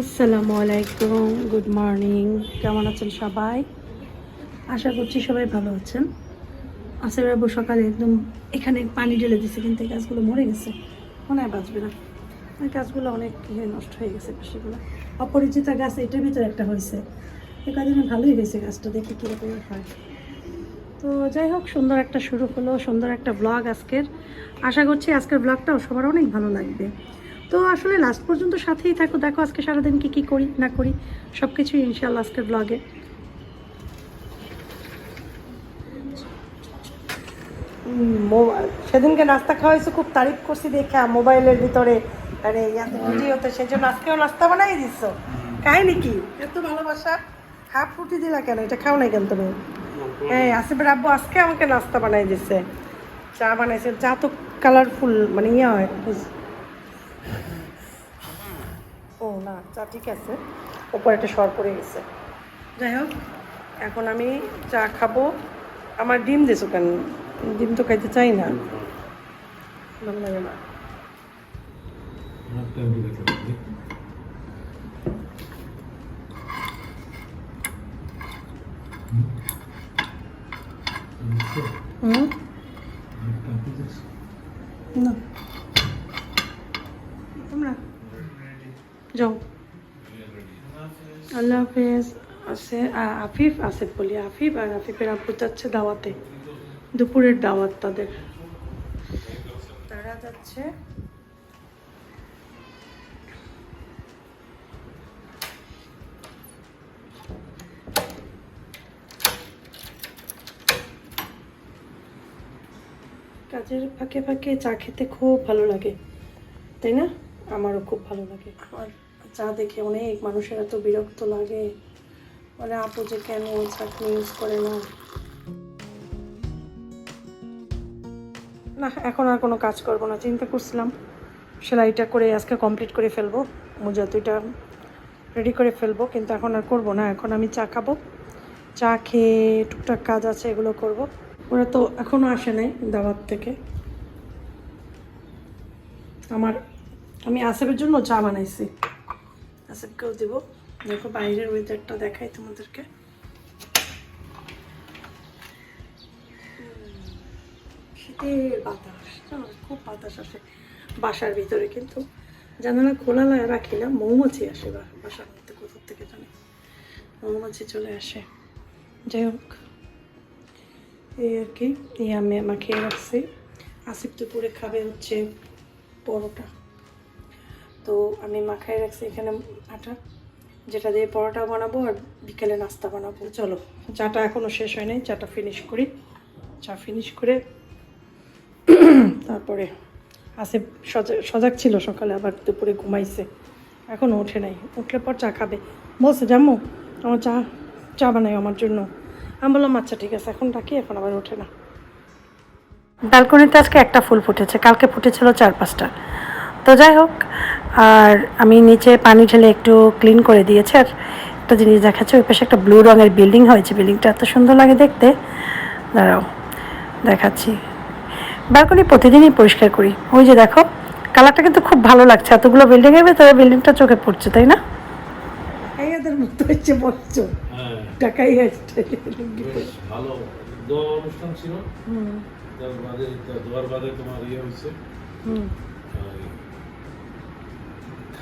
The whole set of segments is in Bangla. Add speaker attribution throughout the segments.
Speaker 1: আসসালামু আলাইকুম, গুড মর্নিং। কেমন আছেন সবাই? আশা করছি সবাই ভালো আছেন। আসের বাবু সকালে একদম এখানে পানি ঢেলে দিছে কিন্তু এই গাছগুলো মরে গেছে। মনে হয় বাঁচবে না। এই গাছগুলো অনেক ইয়ে নষ্ট হয়ে গেছে বেশিগুলো অপরিচিতা গাছ এটার ভিতরে একটা হয়েছে। এ কদিনে ভালোই হয়েছে গাছটা, দেখি কীরকম হয়। তো যাই হোক, সুন্দর একটা শুরু হলো, সুন্দর একটা ব্লগ আজকের। আশা করছি আজকের ব্লগটাও সবার অনেক ভালো লাগবে। তো আসলে লাস্ট পর্যন্ত সাথেই থাকো। দেখো আজকে সারাদিন কি কি করি না করি। সব কিছুই ইনশাল্লাহ আজকের ব্লগে সেদিনকে নাস্তা খাওয়াইছো খুব তারিফ করছি দেখা মোবাইলের ভিতরে আরে এত ভিডিওতে সেই জন্য আজকেও নাস্তা বানাই দিচ্ছ কাহিনি কি? এত ভালোবাসা হাফ রুটি দিলা কেন? এটা খাও নাই কেন তুমি? হ্যাঁ আসিফের আব্বু আজকে আমাকে নাস্তা বানাই দিচ্ছে চা বানাইছে চা তো কালারফুল মানে ইয়ে হয় বুঝ- ও না চা ঠিক আছে। ওপরে একটা সর পড়ে গেছে। যাই হোক এখন আমি চা খাব। আমার ডিম দিছো কেন? ডিম তো খাইতে চাই না। ভালো লাগে না। হুম না তোমরা যাও আল্লাহ হাফেজ আছে আফিফ আসিফ বলি, আফিফ আর আফিফের আব্বু যাচ্ছে দাওয়াতে। দুপুরের দাওয়াত তাদের। তারা যাচ্ছে। কাজের ফাঁকে ফাঁকে চা খেতে খুব ভালো লাগে, তাই না? আমারও খুব ভালো লাগে। আমার চা দেখে অনেক মানুষের এত বিরক্ত লাগে। বলে, আপু যে কেন চাটনি ইউজ করে না? না, এখন আর কোনো কাজ করব না। চিন্তা করছিলাম, সেলাইটা করে আজকে কমপ্লিট করে ফেলব। মোজা দুইটা রেডি করে ফেলব, কিন্তু এখন আর করব না। এখন আমি চা খাব। চা খেয়ে টুকটাক কাজ আছে, এগুলো করব। ওরা তো এখনও আসে নাই দাওয়াত থেকে। আমার, আমি আসেফের জন্য চা বানাইছি। আসেফকেও দেব? দেখো বাইরের ওয়েদারটা দেখাই তোমাদেরকে। শীতের বাতাস খুব বাতাস আসে বাসার ভিতরে কিন্তু। জানালা খোলা রাখি না মৌমাছি আসে বাসার মধ্যে, কোথার থেকে জানি। মৌমাছি চলে আসে। যাই হোক, এই আর কি, এই আমি আমাকে রাখছি। আসিফ দুপুরে খাবে হচ্ছে পরোটা। তো আমি মাখায় রাখছি এখানে আটা, যেটা দিয়ে পরোটা বানাবো আর বিকেলে নাস্তা বানাবো। চলো, চাটা এখনও শেষ হয় নাই চাটা ফিনিশ করি। চা ফিনিশ করে তারপরে আসে সজা- সজাগ ছিল সকালে, আবার দুপুরে ঘুমাইছে। এখনও ওঠে নাই, উঠলে পর চা খাবে। বলছে, জাম্মু, আমার চা চা বানাই আমার জন্য। আমি বললাম আচ্ছা ঠিক আছে, এখন ডাকি, এখন আবার ওঠে না। ব্যালকনিতে আজকে একটা ফুল ফুটেছে, কালকে ফুটেছিল চার পাঁচটা। তো যাই হোক আর আমি নিচে পানি ঢেলে একটু ক্লিন করে দিয়েছি আর একটা জিনিস দেখাচ্ছে ওই পাশে একটা ব্লু রঙের বিল্ডিং হয়েছে বিল্ডিংটা এত সুন্দর লাগে দেখতে। দাঁড়াও দেখাচ্ছি। ব্যালকনি প্রতিদিনই পরিষ্কার করি। ওই যে দেখো কালারটা কিন্তু খুব ভালো লাগছে এতগুলো বিল্ডিংয়ের ভেতরে বিল্ডিংটা চোখে পড়ছে তাই না? এদের মতো হচ্ছে বলছো।
Speaker 2: হ্যাঁ।
Speaker 1: টাকাই আসছে
Speaker 2: ভালো। দোয়া অনুষ্ঠান ছিল। তোমার ইয়ে হয়েছে।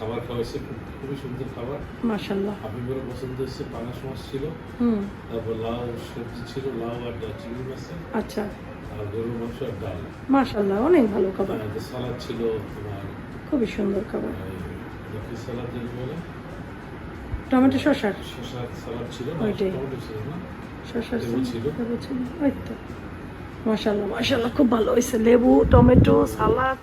Speaker 2: খাবার খাওয়াইছে খুব- খুবই সুন্দর খাবার।
Speaker 1: মাশাল্লাহ
Speaker 2: হাবিবেরও পছন্দ হয়েছে পাঙাশ মাছ ছিল
Speaker 1: হুম।
Speaker 2: তারপর লাউ সবজি ছিল লাউ আর চিংড়ি মাছ
Speaker 1: আচ্ছা।
Speaker 2: আর গরুর মাংস আর ডাল।
Speaker 1: মাশাল্লাহ অনেক ভালো খাবার।
Speaker 2: আর সালাদ ছিল তোমার
Speaker 1: খুবই সুন্দর খাবার।
Speaker 2: সালাদ যেন বলে?
Speaker 1: টমেটো শসার।
Speaker 2: শশার সালাদ ছিল
Speaker 1: ওইটাই।
Speaker 2: ছিল না
Speaker 1: শসার
Speaker 2: ছিল।
Speaker 1: ওই তো। মাশাল্লাহ মাশাল্লাহ খুব ভালো হয়েছে। লেবু টমেটো সালাদ।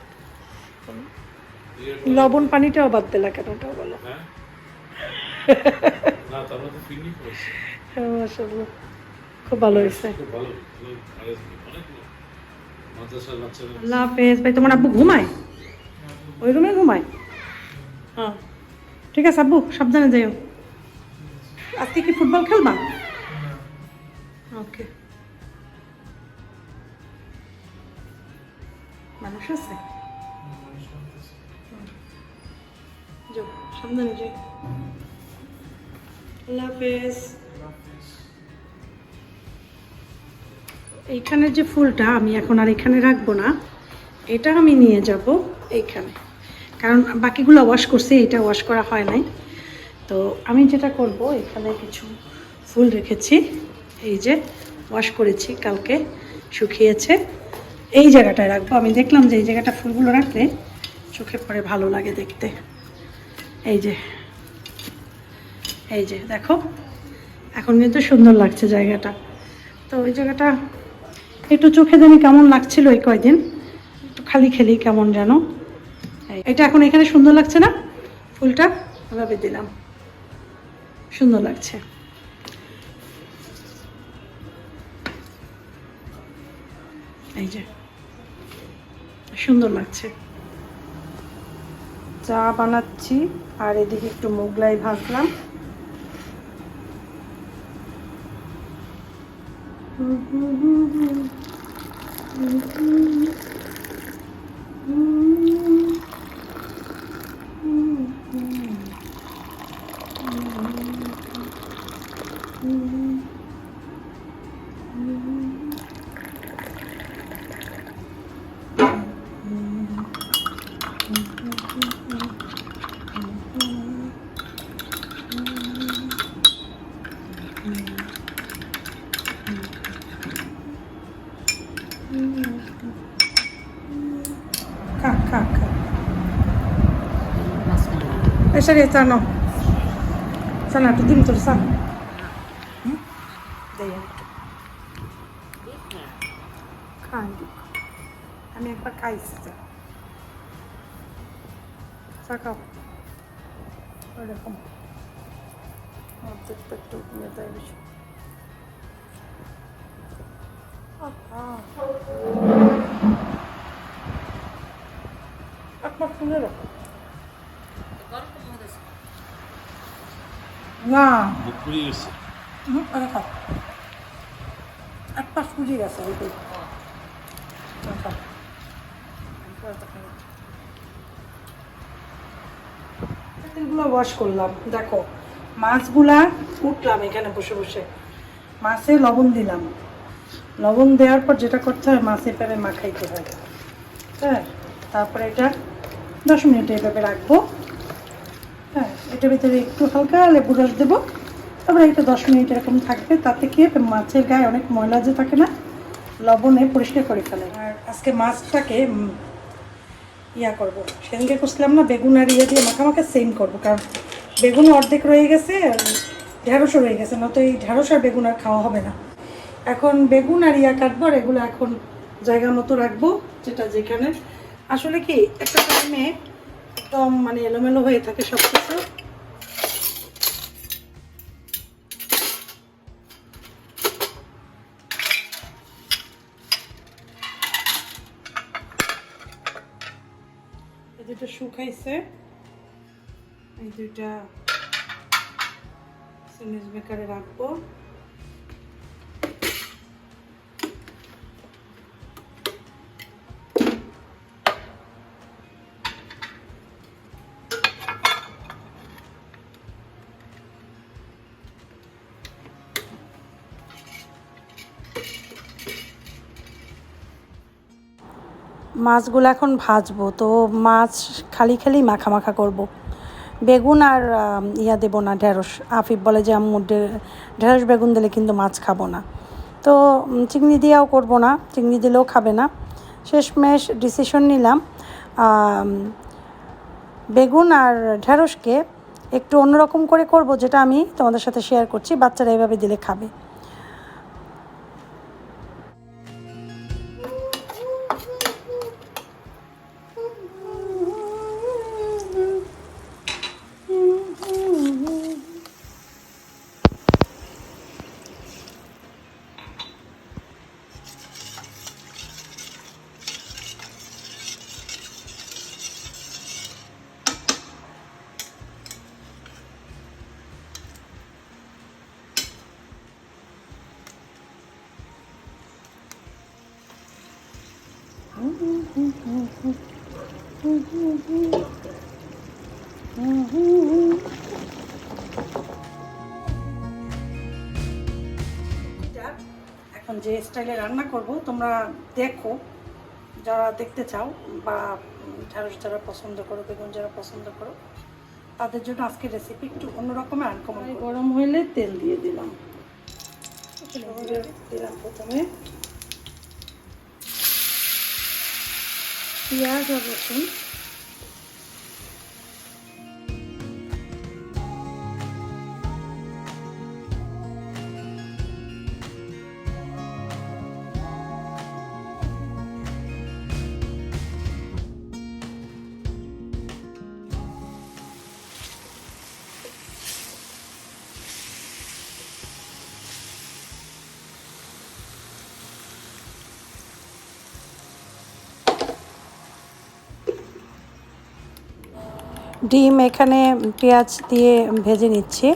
Speaker 1: লবণ পানিটাও বাদ দিলা কেন ওটাও বলো।
Speaker 2: হ্যাঁ?
Speaker 1: হ্যাঁ খুব ভালো হয়েছে।
Speaker 2: মাদ্রাসার বাচ্চারা
Speaker 1: আল্লাহ হাফেজ। ভাই তোমার আব্বু ঘুমায়? ওই রুমে ঘুমায়? হ্যাঁ। ঠিক আছে আব্বু সাবধানে যাইও। আজকে কি ফুটবল খেলবা? ওকে। মানুষ আছে? সাবধানে এইখানের যে ফুলটা আমি এখন আর এখানে রাখব না, এটা আমি নিয়ে যাব এইখানে। কারণ বাকিগুলো ওয়াশ করছি, এটা ওয়াশ করা হয় নাই। তো আমি যেটা করব, এখানে কিছু ফুল রেখেছি। এই যে ওয়াশ করেছি, কালকে শুকিয়েছে। এই জায়গাটায় রাখব। আমি দেখলাম যে এই জায়গাটা ফুলগুলো রাখলে চোখে পরে ভালো লাগে দেখতে। এই যে এই যে, দেখো, এখন কিন্তু সুন্দর লাগছে জায়গাটা। তো ওই জায়গাটা একটু চোখে জানি কেমন লাগছিল এই কয়দিন, একটু খালি খেলি কেমন যেন। এটা এখন এখানে সুন্দর লাগছে না? ফুলটা এভাবে দিলাম। সুন্দর লাগছে। এই যে, সুন্দর লাগছে। চা বানাচ্ছি আর এদিকে একটু মোগলাই ভাজলাম খা এসে রে চা নাও চা না একটু দিন তোর চা হুম? দেই আর একটু। খা একটু। আমি একবার খাইছি চা চা খাও ওরকম অর্ধেকটা একটু ইয়ে দেয় বেশি আহা। আপনার ফুলে রাখো না।
Speaker 2: গেছে।
Speaker 1: হুম এক পাশ ফুরিয়ে গেছে ওইটাই তেলগুলো ওয়াশ করলাম। দেখো মাছগুলা উঠলাম এখানে বসে বসে। মাছে লবণ দিলাম। লবণ দেওয়ার পর যেটা করতে হয় মাছে পেরে মাখাইতে হয়। হ্যাঁ তারপরে এটা দশ মিনিট এইভাবে রাখব। এটার ভিতরে একটু হালকা লেবু রস দেবো। তারপরে এটা দশ মিনিট এরকম থাকবে, তাতে কি মাছের গায়ে অনেক ময়লা যে থাকে না, লবণে পরিষ্কার করে ফেলে। আর আজকে মাছটাকে ইয়া করব। সেদিনকে করছিলাম না, বেগুন আর ইয়ে দিয়ে মাখামাখা সেম করব, কারণ বেগুন অর্ধেক রয়ে গেছে আর ঢেঁড়সও রয়ে গেছে, নয়তো এই ঢ্যাঁড়স আর বেগুন আর খাওয়া হবে না। এখন বেগুন আর ইয়া কাটবো আর এগুলো এখন জায়গা মতো রাখব, যেটা যেখানে। আসলে কি, একটা টাইমে একদম মানে এলোমেলো হয়ে থাকে সব কিছু দুটো শুকাইছে এই দুইটা স্যান্ডউইচ বেকারে রাখব মাছগুলো এখন ভাজবো, তো মাছ খালি খালি মাখা মাখা করব। বেগুন আর ইয়া দেবো না, ঢেঁড়স। আফিফ বলে যে, আম্মু ঢেঁড়স বেগুন দিলে কিন্তু মাছ খাব না। তো চিংড়ি দিয়েও করব না, চিংড়ি দিলেও খাবে না। শেষমেশ ডিসিশন নিলাম বেগুন আর ঢেঁড়সকে একটু অন্যরকম করে করব, যেটা আমি তোমাদের সাথে শেয়ার করছি, বাচ্চারা এভাবে দিলে খাবে। এখন যে স্টাইলে রান্না করব তোমরা দেখো যারা দেখতে চাও বা ঢ্যাঁড়স যারা পছন্দ করো বেগুন যারা পছন্দ করো তাদের জন্য আজকে রেসিপি একটু অন্যরকমের আনকমন গরম হইলে তেল দিয়ে দিলাম। দিলাম প্রথমে। পেঁয়াজ আর রসুন। ডিম এখানে পেঁয়াজ দিয়ে ভেজে নিচ্ছি।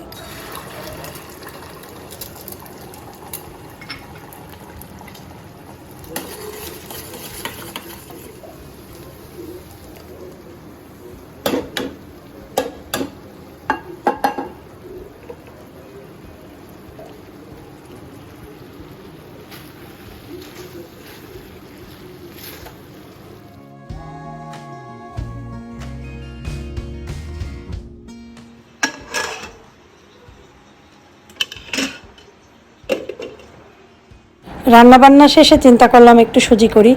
Speaker 1: রান্না বান্না শেষে চিন্তা করলাম একটু সুজি করি।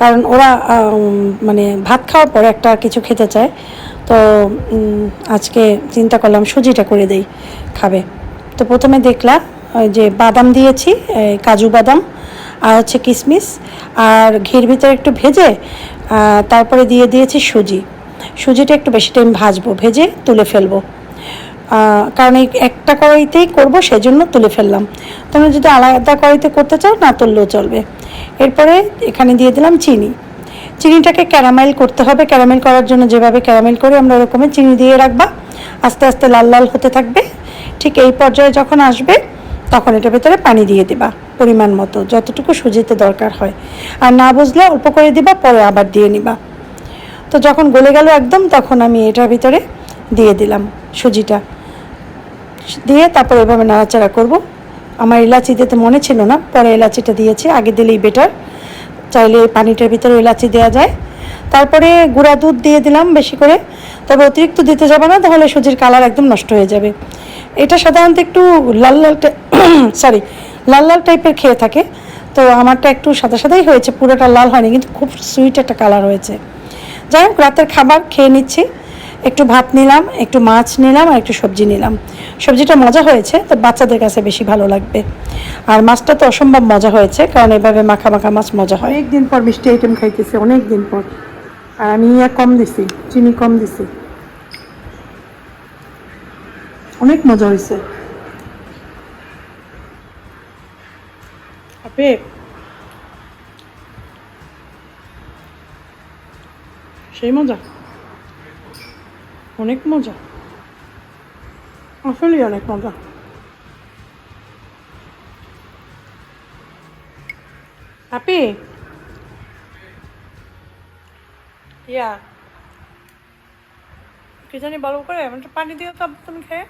Speaker 1: কারণ ওরা মানে ভাত খাওয়ার পরে একটা কিছু খেতে চায়। তো আজকে চিন্তা করলাম সুজিটা করে দেই খাবে। তো প্রথমে দেখলাম যে বাদাম দিয়েছি কাজু বাদাম আর হচ্ছে কিশমিশ আর ঘির ভিতরে একটু ভেজে তারপরে দিয়ে দিয়েছি সুজি। সুজিটা একটু বেশি টাইম ভাজবো, ভেজে তুলে ফেলব। কারণ এই একটা কড়াইতেই করব সেজন্য তুলে ফেললাম। তোমরা যদি আলাদা কড়াইতে করতে চাও, না তুললেও চলবে। এরপরে এখানে দিয়ে দিলাম চিনি। চিনিটাকে ক্যারামেল করতে হবে। ক্যারামেল করার জন্য যেভাবে ক্যারামেল করি, আমরা ওরকমের চিনি দিয়ে রাখবা। আস্তে আস্তে লাল লাল হতে থাকবে। ঠিক এই পর্যায়ে যখন আসবে, তখন এটার ভেতরে পানি দিয়ে দিবা, পরিমাণ মতো, যতটুকু সুজিতে দরকার হয়। আর না বুঝলে অল্প করে দিবা, পরে আবার দিয়ে নিবা। তো যখন গলে গেল একদম, তখন আমি এটার ভিতরে দিয়ে দিলাম সুজিটা। দিয়ে তারপর এভাবে নাড়াচাড়া করব। আমার এলাচি দিতে মনে ছিল না, পরে এলাচিটা দিয়েছি, আগে দিলেই বেটার চাইলে পানিটার ভিতরে এলাচি দেওয়া যায়। তারপরে গুঁড়া দুধ দিয়ে দিলাম বেশি করে। তবে অতিরিক্ত দিতে যাবে না, তাহলে সুজির কালার একদম নষ্ট হয়ে যাবে। এটা সাধারণত একটু লাল লাল সরি লাল লাল টাইপের খেয়ে থাকে। তো আমারটা একটু সাদা সাদাই হয়েছে, পুরোটা লাল হয়নি, কিন্তু খুব সুইট একটা কালার হয়েছে। যাই হোক, রাতের খাবার খেয়ে নিচ্ছি। একটু ভাত নিলাম একটু মাছ নিলাম আর একটু সবজি নিলাম। সবজিটা মজা হয়েছে তো বাচ্চাদের কাছে বেশি ভালো লাগবে। আর মাছটা তো অসম্ভব মজা হয়েছে কারণ এভাবে মাখা মাখা মাছ মজা হয়। অনেক দিন পর মিষ্টি আইটেম খাইতেছি অনেক দিন পর। আর আমি ইয়া কম দিছি চিনি কম দিছি। অনেক মজা হয়েছে। আপে। সেই মজা। অনেক মজা। আসলেই অনেক মজা। আপি? ইয়া। কি জানি বলো করে একটু পানি দিয়ে তো, তুমি খেয়ে।